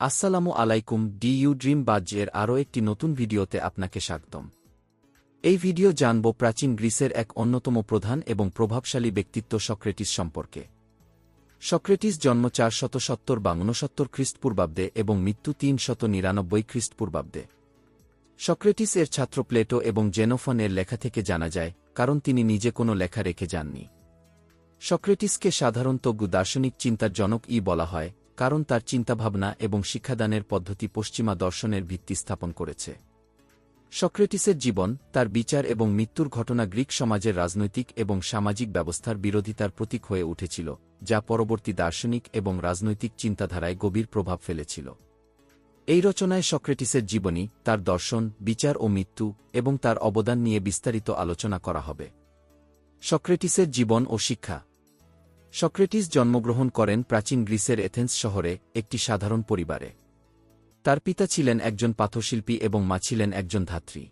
আসসালামু আলাইকুম, D U dream বাজ্যের আরও একটি নতুন ভিডিওতে আপনাকে স্বাগতম। এই ভিডিও জানব প্রাচীন গ্রিসের এক অন্যতম প্রধান এবং প্রভাবশালী ব্যক্তিত্ব সক্রেটিস সম্পর্কে। সক্রেটিস জন্ম চার শত সত্তর বা ঊনসত্তর খ্রিস্টপূর্বাব্দে এবং মৃত্যু তিন শত নিরানব্বই খ্রিস্টপূর্বাব্দে। সক্রেটিস এর ছাত্র প্লেটো এবং জেনোফন এর লেখা থেকে জানা যায়, কারণ তিনি নিজে কোনো লেখা রেখে যাননি। সক্রেটিসকে সাধারণত দার্শনিক চিন্তার জনক ই বলা হয় কারণ তার চিন্তাভাবনা এবং শিক্ষাদানের পদ্ধতি পশ্চিমা দর্শনের ভিত্তি স্থাপন করেছে। সক্রেটিসের জীবন, তার বিচার এবং মৃত্যুর ঘটনা গ্রিক সমাজের রাজনৈতিক এবং সামাজিক ব্যবস্থার বিরোধিতার প্রতীক হয়ে উঠেছিল, যা পরবর্তী দার্শনিক এবং রাজনৈতিক চিন্তাধারায় গভীর প্রভাব ফেলেছিল। এই রচনায় সক্রেটিসের জীবনী, তার দর্শন, বিচার ও মৃত্যু এবং তার অবদান নিয়ে বিস্তারিত আলোচনা করা হবে। সক্রেটিসের জীবন ও শিক্ষা সক্রেটিস জন্মগ্রহণ করেন প্রাচীন গ্রিসের এথেন্স শহরে, একটি সাধারণ পরিবারে। তার পিতা ছিলেন একজন পাথরশিল্পী এবং মা ছিলেন একজন ধাত্রী।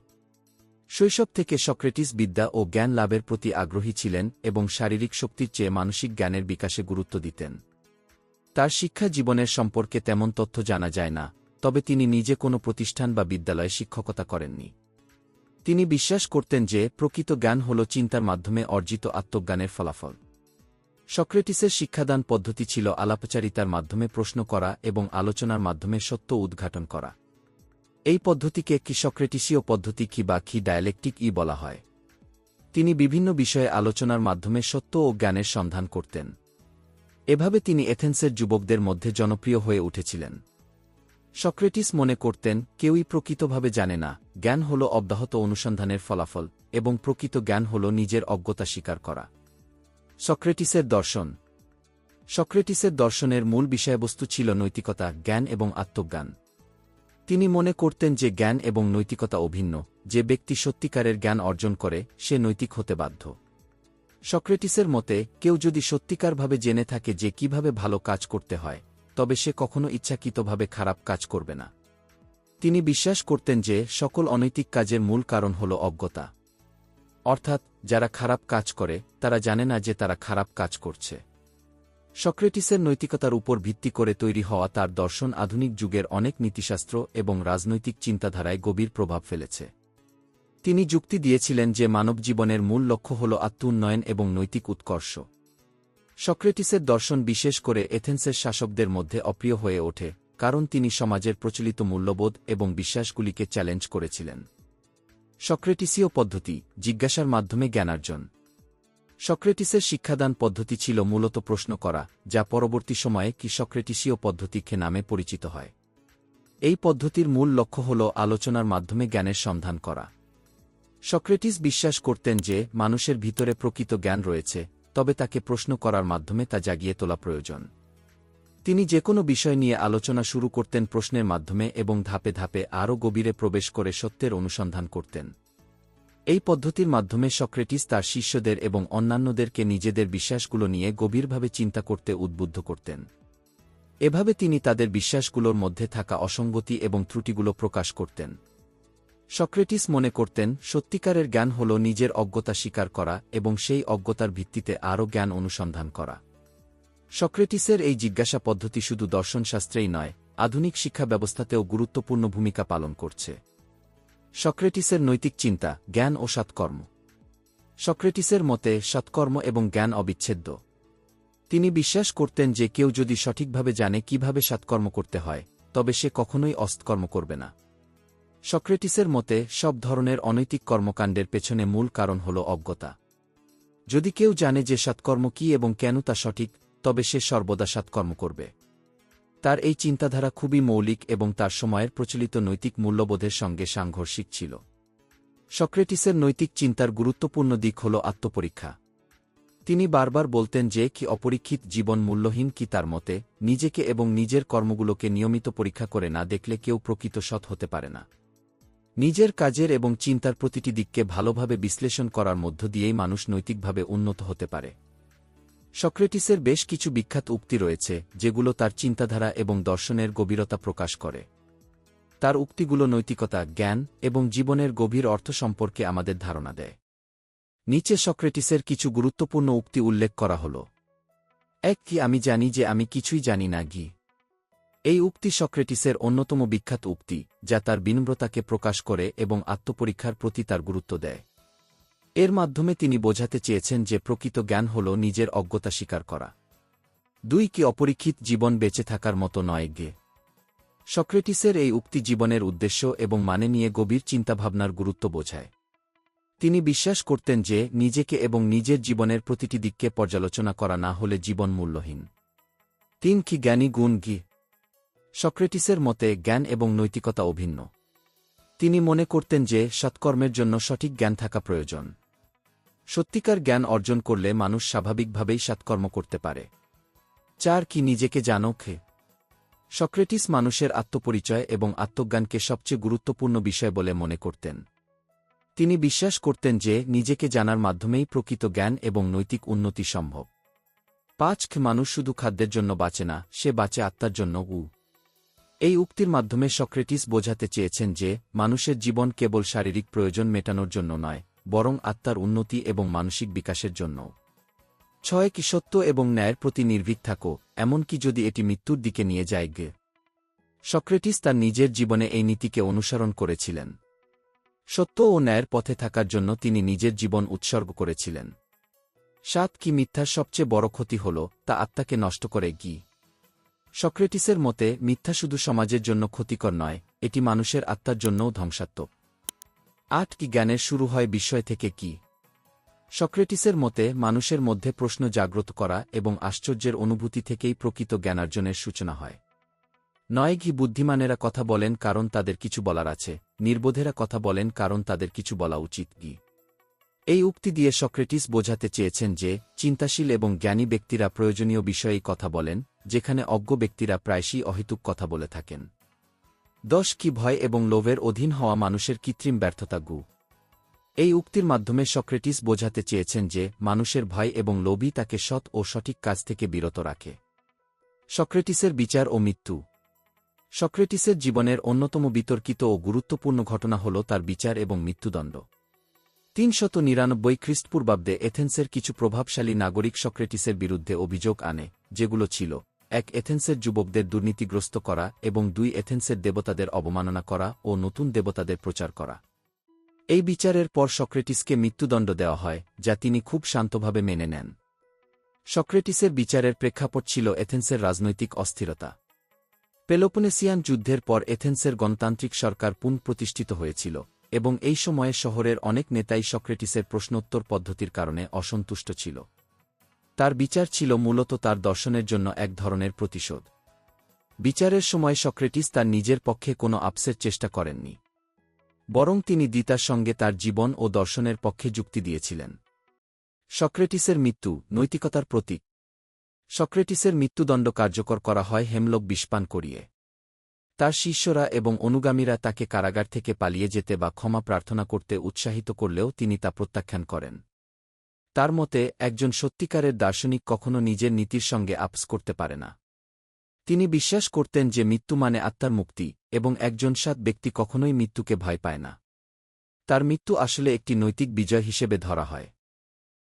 শৈশব থেকে সক্রেটিস বিদ্যা ও জ্ঞান লাভের প্রতি আগ্রহী ছিলেন এবং শারীরিক শক্তির চেয়ে মানসিক জ্ঞানের বিকাশে গুরুত্ব দিতেন। তার শিক্ষা জীবনের সম্পর্কে তেমন তথ্য জানা যায় না, তবে তিনি নিজে কোনো প্রতিষ্ঠান বা বিদ্যালয়ে শিক্ষকতা করেননি। তিনি বিশ্বাস করতেন যে প্রকৃত জ্ঞান হল চিন্তার মাধ্যমে অর্জিত আত্মজ্ঞানের ফলাফল। সক্রেটিসের শিক্ষাদান পদ্ধতি ছিল আলাপচারিতার মাধ্যমে প্রশ্ন করা এবং আলোচনার মাধ্যমে সত্য উদ্ঘাটন করা। এই পদ্ধতিকে কি সক্রেটিসীয় পদ্ধতি কি বা কি ডায়ালেকটিক ই বলা হয়। তিনি বিভিন্ন বিষয়ে আলোচনার মাধ্যমে সত্য ও জ্ঞানের সন্ধান করতেন। এভাবে তিনি এথেন্সের যুবকদের মধ্যে জনপ্রিয় হয়ে উঠেছিলেন। সক্রেটিস মনে করতেন, কেউই প্রকৃতভাবে জানে না, জ্ঞান হল অব্যাহত অনুসন্ধানের ফলাফল এবং প্রকৃত জ্ঞান হল নিজের অজ্ঞতা স্বীকার করা। সক্রেটিসের দর্শন। সক্রেটিসের দর্শনের মূল বিষয়বস্তু ছিল নৈতিকতা, জ্ঞান এবং আত্মজ্ঞান। তিনি মনে করতেন যে জ্ঞান এবং নৈতিকতা অভিন্ন, যে ব্যক্তি সত্যিকারের জ্ঞান অর্জন করে, সে নৈতিক হতে বাধ্য। সক্রেটিসের মতে, কেউ যদি সত্যিকারভাবে জেনে থাকে যে কীভাবে ভালো কাজ করতে হয়, তবে সে কখনো ইচ্ছাকৃতভাবে খারাপ কাজ করবে না। তিনি বিশ্বাস করতেন যে সকল অনৈতিক কাজের মূল কারণ হল অজ্ঞতা। অর্থাৎ যারা খারাপ কাজ করে, তারা জানে না যে তারা খারাপ কাজ করছে। সক্রেটিসের নৈতিকতার উপর ভিত্তি করে তৈরি হওয়া তার দর্শন আধুনিক যুগের অনেক নীতিশাস্ত্র এবং রাজনৈতিক চিন্তাধারায় গভীর প্রভাব ফেলেছে। তিনি যুক্তি দিয়েছিলেন যে মানব জীবনের মূল লক্ষ্য হল আত্মোন্নয়ন এবং নৈতিক উৎকর্ষ। সক্রেটিসের দর্শন বিশেষ করে এথেন্সের শাসকদের মধ্যে অপ্রিয় হয়ে ওঠে, কারণ তিনি সমাজের প্রচলিত মূল্যবোধ এবং বিশ্বাসগুলিকে চ্যালেঞ্জ করেছিলেন। সক্রেটিসীয় পদ্ধতি, জিজ্ঞাসার মাধ্যমে জ্ঞানার্জন। সক্রেটিসের শিক্ষাদান পদ্ধতি ছিল মূলত প্রশ্ন করা, যা পরবর্তী সময়ে কি সক্রেটিসীয় পদ্ধতি খে নামে পরিচিত হয়। এই পদ্ধতির মূল লক্ষ্য হল আলোচনার মাধ্যমে জ্ঞানের সন্ধান করা। সক্রেটিস বিশ্বাস করতেন যে, মানুষের ভিতরে প্রকৃত জ্ঞান রয়েছে, তবে তাকে প্রশ্ন করার মাধ্যমে তা জাগিয়ে তোলা প্রয়োজন। তিনি যে কোনো বিষয় নিয়ে আলোচনা শুরু করতেন প্রশ্নের মাধ্যমে এবং ধাপে ধাপে আরও গভীরে প্রবেশ করে সত্যের অনুসন্ধান করতেন। এই পদ্ধতির মাধ্যমে সক্রেটিস তার শিষ্যদের এবং অন্যান্যদেরকে নিজেদের বিশ্বাসগুলো নিয়ে গভীরভাবে চিন্তা করতে উদ্বুদ্ধ করতেন। এভাবে তিনি তাদের বিশ্বাসগুলোর মধ্যে থাকা অসঙ্গতি এবং ত্রুটিগুলো প্রকাশ করতেন। সক্রেটিস মনে করতেন, সত্যিকারের জ্ঞান হল নিজের অজ্ঞতা স্বীকার করা এবং সেই অজ্ঞতার ভিত্তিতে আরও জ্ঞান অনুসন্ধান করা। সক্রেটিসের এই জিজ্ঞাসা পদ্ধতি শুধু দর্শনশাস্ত্রেই নয়, আধুনিক শিক্ষা ব্যবস্থাতেও গুরুত্বপূর্ণ ভূমিকা পালন করছে। সক্রেটিসের নৈতিক চিন্তা, জ্ঞান ও সৎকর্ম। সক্রেটিসের মতে, সৎকর্ম এবং জ্ঞান অবিচ্ছেদ্য। তিনি বিশ্বাস করতেন যে কেউ যদি সঠিকভাবে জানে কীভাবে সৎকর্ম করতে হয়, তবে সে কখনোই অস্তকর্ম করবে না। সক্রেটিসের মতে, সব ধরনের অনৈতিক কর্মকাণ্ডের পেছনে মূল কারণ হল অজ্ঞতা। যদি কেউ জানে যে সৎকর্ম কি এবং কেন তা সঠিক তবে সে সর্বদা সৎকর্ম করবে। তার এই চিন্তাধারা খুবই মৌলিক এবং তার সময়ের প্রচলিত নৈতিক মূল্যবোধের সঙ্গে সাংঘর্ষিক ছিল। সক্রেটিসের নৈতিক চিন্তার গুরুত্বপূর্ণ দিক হল আত্মপরীক্ষা। তিনি বারবার বলতেন যে, কি অপরীক্ষিত জীবন মূল্যহীন কি তার মতে, নিজেকে এবং নিজের কর্মগুলোকে নিয়মিত পরীক্ষা করে না দেখলে কেউ প্রকৃত সৎ হতে পারে না। নিজের কাজের এবং চিন্তার প্রতিটি দিককে ভালোভাবে বিশ্লেষণ করার মধ্য দিয়েই মানুষ নৈতিকভাবে উন্নত হতে পারে। সক্রেটিসের বেশ কিছু বিখ্যাত উক্তি রয়েছে, যেগুলো তার চিন্তাধারা এবং দর্শনের গভীরতা প্রকাশ করে। তার উক্তিগুলো নৈতিকতা, জ্ঞান এবং জীবনের গভীর অর্থ সম্পর্কে আমাদের ধারণা দেয়। নিচে সক্রেটিসের কিছু গুরুত্বপূর্ণ উক্তি উল্লেখ করা হল। এক, কি আমি জানি যে আমি কিছুই জানি না, গি। এই উক্তি সক্রেটিসের অন্যতম বিখ্যাত উক্তি, যা তার বিনম্রতাকে প্রকাশ করে এবং আত্মপরীক্ষার প্রতি তার গুরুত্ব দেয়। এর মাধ্যমে তিনি বোঝাতে চেয়েছেন যে প্রকৃত জ্ঞান হল নিজের অজ্ঞতা স্বীকার করা। দুই, কি অপরীক্ষিত জীবন বেঁচে থাকার মতো নয় গে। সক্রেটিসের এই উক্তি জীবনের উদ্দেশ্য এবং মানে নিয়ে গভীর চিন্তাভাবনার গুরুত্ব বোঝায়। তিনি বিশ্বাস করতেন যে নিজেকে এবং নিজের জীবনের প্রতিটি দিককে পর্যালোচনা করা না হলে জীবন মূল্যহীন। তিন, কি জ্ঞানী গুণ গি। সক্রেটিসের মতে জ্ঞান এবং নৈতিকতা অভিন্ন। তিনি মনে করতেন যে সৎকর্মের জন্য সঠিক জ্ঞান থাকা প্রয়োজন। সত্যিকার জ্ঞান অর্জন করলে মানুষ স্বাভাবিকভাবেই সৎকর্ম করতে পারে। চার, কি নিজেকে জানো খে? সক্রেটিস মানুষের আত্মপরিচয় এবং আত্মজ্ঞানকে সবচেয়ে গুরুত্বপূর্ণ বিষয় বলে মনে করতেন। তিনি বিশ্বাস করতেন যে নিজেকে জানার মাধ্যমেই প্রকৃত জ্ঞান এবং নৈতিক উন্নতি সম্ভব। পাঁচ মানুষ শুধু খাদ্যের জন্য বাঁচে না, সে বাঁচে আত্মার জন্য, উ। এই উক্তির মাধ্যমে সক্রেটিস বোঝাতে চেয়েছেন যে মানুষের জীবন কেবল শারীরিক প্রয়োজন মেটানোর জন্য নয় বরং আত্মার উন্নতি এবং মানসিক বিকাশের জন্যও ছয়, কি সত্য এবং ন্যায়ের প্রতি নির্ভীক থাকো, এমনকি যদি এটি মৃত্যুর দিকে নিয়ে যায় গে। সক্রেটিস তার নিজের জীবনে এই নীতিকে অনুসরণ করেছিলেন। সত্য ও ন্যায়ের পথে থাকার জন্য তিনি নিজের জীবন উৎসর্গ করেছিলেন। সাত, কি মিথ্যার সবচেয়ে বড় ক্ষতি হল, তা আত্মাকে নষ্ট করে গি। সক্রেটিসের মতে, মিথ্যা শুধু সমাজের জন্য ক্ষতিকর নয়, এটি মানুষের আত্মার জন্যও ধ্বংসাত্মক। আট কি জ্ঞানের শুরু হয় বিস্ময় থেকে কি? সক্রেটিসের মতে, মানুষের মধ্যে প্রশ্ন জাগ্রত করা এবং আশ্চর্যের অনুভূতি থেকেই প্রকৃত জ্ঞানার্জনের সূচনা হয়। নয় ঘি বুদ্ধিমানেরা কথা বলেন কারণ তাদের কিছু বলার আছে, নির্বোধেরা কথা বলেন কারণ তাদের কিছু বলা উচিত কি? এই উক্তি দিয়ে সক্রেটিস বোঝাতে চেয়েছেন যে, চিন্তাশীল এবং জ্ঞানী ব্যক্তিরা প্রয়োজনীয় বিষয়েই কথা বলেন, যেখানে অজ্ঞ ব্যক্তিরা প্রায়শই অহেতুক কথা বলে থাকেন। দশ কি ভয় এবং লোভের অধীন হওয়া মানুষের কৃত্রিম ব্যর্থতা গু। এই উক্তির মাধ্যমে সক্রেটিস বোঝাতে চেয়েছেন যে, মানুষের ভয় এবং লোভই তাকে সৎ ও সঠিক কাজ থেকে বিরত রাখে। সক্রেটিসের বিচার ও মৃত্যু। সক্রেটিসের জীবনের অন্যতম বিতর্কিত ও গুরুত্বপূর্ণ ঘটনা হল তার বিচার এবং মৃত্যুদণ্ড। তিনশত নিরানব্বই খ্রিস্টপূর্বাব্দে এথেন্সের কিছু প্রভাবশালী নাগরিক সক্রেটিসের বিরুদ্ধে অভিযোগ আনে, যেগুলো ছিল এক এথেন্সের যুবকদের দুর্নীতিগ্রস্ত করা এবং দুই এথেন্সের দেবতাদের অবমাননা করা ও নতুন দেবতাদের প্রচার করা। এই বিচারের পর সক্রেটিসকে মৃত্যুদণ্ড দেওয়া হয়, যা তিনি খুব শান্তভাবে মেনে নেন। সক্রেটিসের বিচারের প্রেক্ষাপট ছিল এথেন্সের রাজনৈতিক অস্থিরতা। পেলোপনেসিয়ান যুদ্ধের পর এথেন্সের গণতান্ত্রিক সরকার পুনঃপ্রতিষ্ঠিত হয়েছিল, এবং এই সময়ে শহরের অনেক নেতাই সক্রেটিসের প্রশ্নোত্তর পদ্ধতির কারণে অসন্তুষ্ট ছিল। তার বিচার ছিল মূলত তার দর্শনের জন্য এক ধরনের প্রতিশোধ। বিচারের সময় সক্রেটিস তার নিজের পক্ষে কোনো আপসের চেষ্টা করেননি। বরং তিনি দিতার সঙ্গে তার জীবন ও দর্শনের পক্ষে যুক্তি দিয়েছিলেন। সক্রেটিসের মৃত্যু নৈতিকতার প্রতীক। সক্রেটিসের মৃত্যুদণ্ড কার্যকর করা হয় হেমলোক বিষপান করিয়ে। তার শিষ্যরা এবং অনুগামীরা তাকে কারাগার থেকে পালিয়ে যেতে বা ক্ষমা প্রার্থনা করতে উৎসাহিত করলেও তিনি তা প্রত্যাখ্যান করেন। তার মতে, একজন সত্যিকারের দার্শনিক কখনও নিজের নীতির সঙ্গে আপস করতে পারে না। তিনি বিশ্বাস করতেন যে মৃত্যু মানে আত্মার মুক্তি, এবং একজন সাত ব্যক্তি কখনোই মৃত্যুকে ভয় পায় না। তার মৃত্যু আসলে একটি নৈতিক বিজয় হিসেবে ধরা হয়।